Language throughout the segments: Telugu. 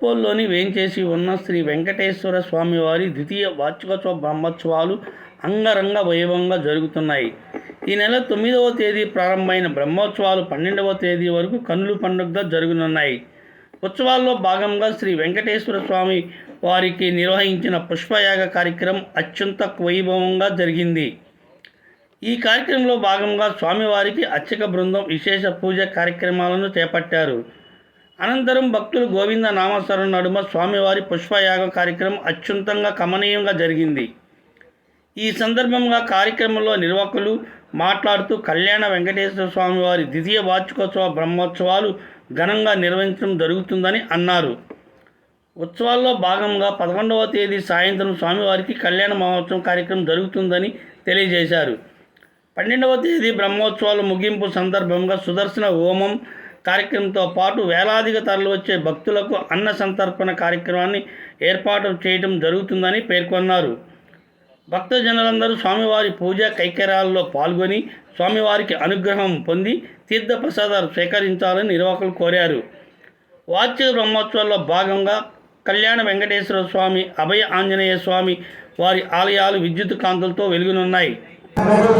ఒప్పోల్లోని వేంచేసి ఉన్న శ్రీ వెంకటేశ్వర స్వామివారి ద్వితీయ వార్షికోత్సవ బ్రహ్మోత్సవాలు అంగరంగ వైభవంగా జరుగుతున్నాయి. ఈ నెల తొమ్మిదవ తేదీ ప్రారంభమైన బ్రహ్మోత్సవాలు పన్నెండవ తేదీ వరకు కన్నుల పండుగగా జరగనున్నాయి. ఉత్సవాల్లో భాగంగా శ్రీ వెంకటేశ్వర స్వామి వారికి నిర్వహించిన పుష్పయాగ కార్యక్రమం అత్యంత వైభవంగా జరిగింది. ఈ కార్యక్రమంలో భాగంగా స్వామివారికి అర్చక బృందం విశేష పూజ కార్యక్రమాలను చేపట్టారు. అనంతరం భక్తులు గోవింద నామస్మరణ నడుమ స్వామివారి పుష్పయాగ కార్యక్రమం అత్యంతంగా కమనీయంగా జరిగింది. ఈ సందర్భంగా కార్యక్రమంలో నిర్వాహకులు మాట్లాడుతూ కళ్యాణ వెంకటేశ్వర స్వామివారి ద్వితీయ వార్షికోత్సవ బ్రహ్మోత్సవాలు ఘనంగా నిర్వహించడం జరుగుతుందని అన్నారు. ఉత్సవాల్లో భాగంగా పదకొండవ తేదీ సాయంత్రం స్వామివారికి కళ్యాణ మహోత్సవం కార్యక్రమం జరుగుతుందని తెలియజేశారు. పన్నెండవ తేదీ బ్రహ్మోత్సవాల ముగింపు సందర్భంగా సుదర్శన హోమం కార్యక్రమంతో పాటు వేలాదిగా తరలివచ్చే భక్తులకు అన్న సంతర్పణ కార్యక్రమాన్ని ఏర్పాటు చేయడం జరుగుతుందని పేర్కొన్నారు. భక్తజనులందరూ స్వామివారి పూజా కైకర్యాల్లో పాల్గొని స్వామివారికి అనుగ్రహం పొంది తీర్థ ప్రసాదాలు స్వీకరించాలని నిర్వాహకులు కోరారు. వార్షిక బ్రహ్మోత్సవాల్లో భాగంగా కళ్యాణ వెంకటేశ్వర స్వామి అభయ ఆంజనేయ స్వామి వారి ఆలయాలు విద్యుత్ కాంతులతో వెలుగునున్నాయి. Oh,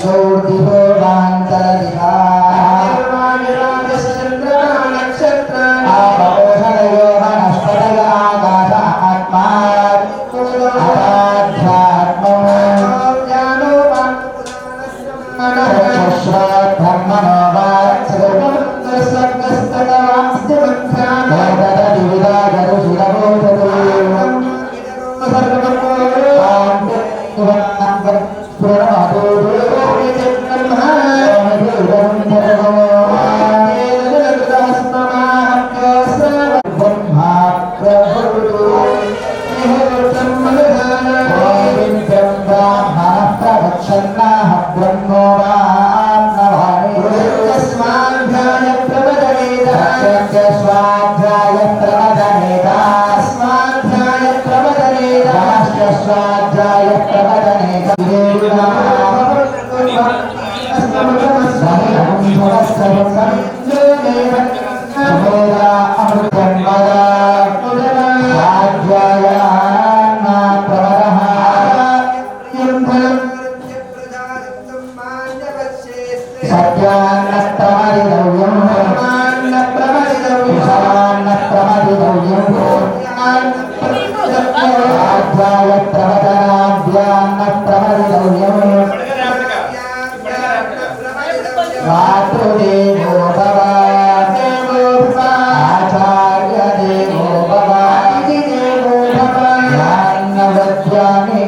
I told people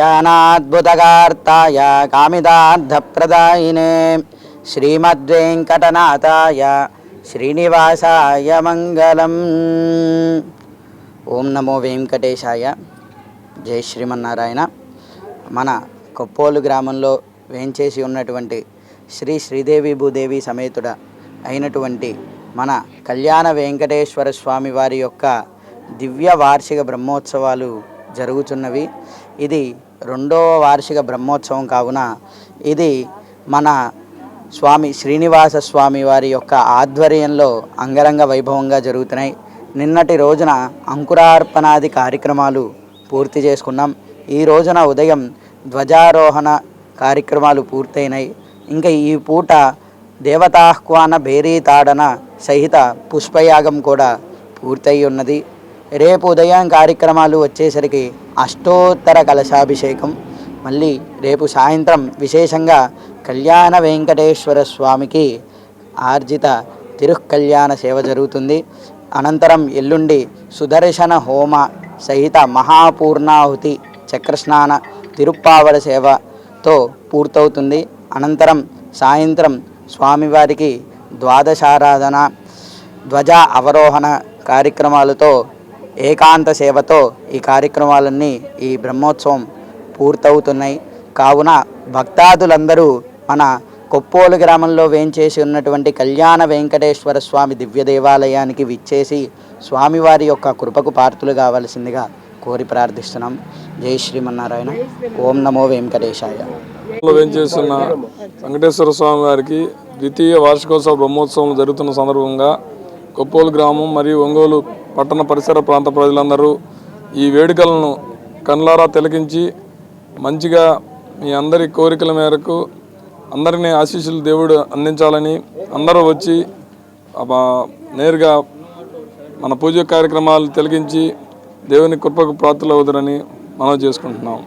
కళ్యాణాద్భుతగార్తాయ కామిదార్థప్రదాయినే శ్రీమద్వేంకటనాథాయ శ్రీనివాసాయ మంగళం ఓం నమో వెంకటేశాయ జై శ్రీమన్నారాయణ మన కొప్పోలు గ్రామంలో వేంచేసి ఉన్నటువంటి శ్రీ శ్రీదేవి భూదేవి సమేతుడ అయినటువంటి మన కళ్యాణ వెంకటేశ్వర స్వామి వారి యొక్క దివ్య వార్షిక బ్రహ్మోత్సవాలు జరుగుతున్నవి. ఇది రెండవ వార్షిక బ్రహ్మోత్సవం కావున ఇది మన స్వామి శ్రీనివాస స్వామి వారి యొక్క ఆధ్వర్యంలో అంగరంగ వైభవంగా జరుగుతున్నాయి. నిన్నటి రోజున అంకురార్పణాది కార్యక్రమాలు పూర్తి చేసుకున్నాం. ఈ రోజున ఉదయం ధ్వజారోహణ కార్యక్రమాలు పూర్తయినాయి. ఇంకా ఈ పూట దేవతాహ్వాన భేరీతాడన సహిత పుష్పయాగం కూడా పూర్తయి ఉన్నది. రేపు ఉదయం కార్యక్రమాలు వచ్చేసరికి అష్టోత్తర కలశాభిషేకం మళ్ళీ రేపు సాయంత్రం విశేషంగా కళ్యాణ వెంకటేశ్వర స్వామికి ఆర్జిత తిరుకళ్యాణ సేవ జరుగుతుంది. అనంతరం ఎల్లుండి సుదర్శన హోమ సహిత మహాపూర్ణాహుతి చక్రస్నాన తిరుప్పావడ సేవతో పూర్తవుతుంది. అనంతరం సాయంత్రం స్వామివారికి ద్వాదశారాధన ధ్వజ అవరోహణ కార్యక్రమాలతో ఏకాంత సేవతో ఈ కార్యక్రమాలన్నీ ఈ బ్రహ్మోత్సవం పూర్తవుతున్నాయి. కావున భక్తాదులందరూ మన కొప్పోలు గ్రామంలో వేంచేసి ఉన్నటువంటి కళ్యాణ వెంకటేశ్వర స్వామి దివ్య దేవాలయానికి విచ్చేసి స్వామివారి యొక్క కృపకు పార్థులు కావలసిందిగా కోరి ప్రార్థిస్తున్నాం. జై శ్రీమన్నారాయణ. ఓం నమో వెంకటేశాయ. వేంచేస్తున్న వెంకటేశ్వర స్వామి వారికి ద్వితీయ వార్షికోత్సవ బ్రహ్మోత్సవం జరుగుతున్న సందర్భంగా కొప్పోలు గ్రామం మరియు ఒంగోలు పట్టణ పరిసర ప్రాంత ప్రజలందరూ ఈ వేడుకలను కన్లారా తిలకించి మంచిగా మీ అందరి కోరికల మేరకు అందరినీ ఆశీస్సులు దేవుడు అందించాలని అందరూ వచ్చి నేరుగా మన పూజ కార్యక్రమాలు తొలగించి దేవుని కృపకు ప్రాప్తులు అవుతారని మనం చేసుకుంటున్నాం.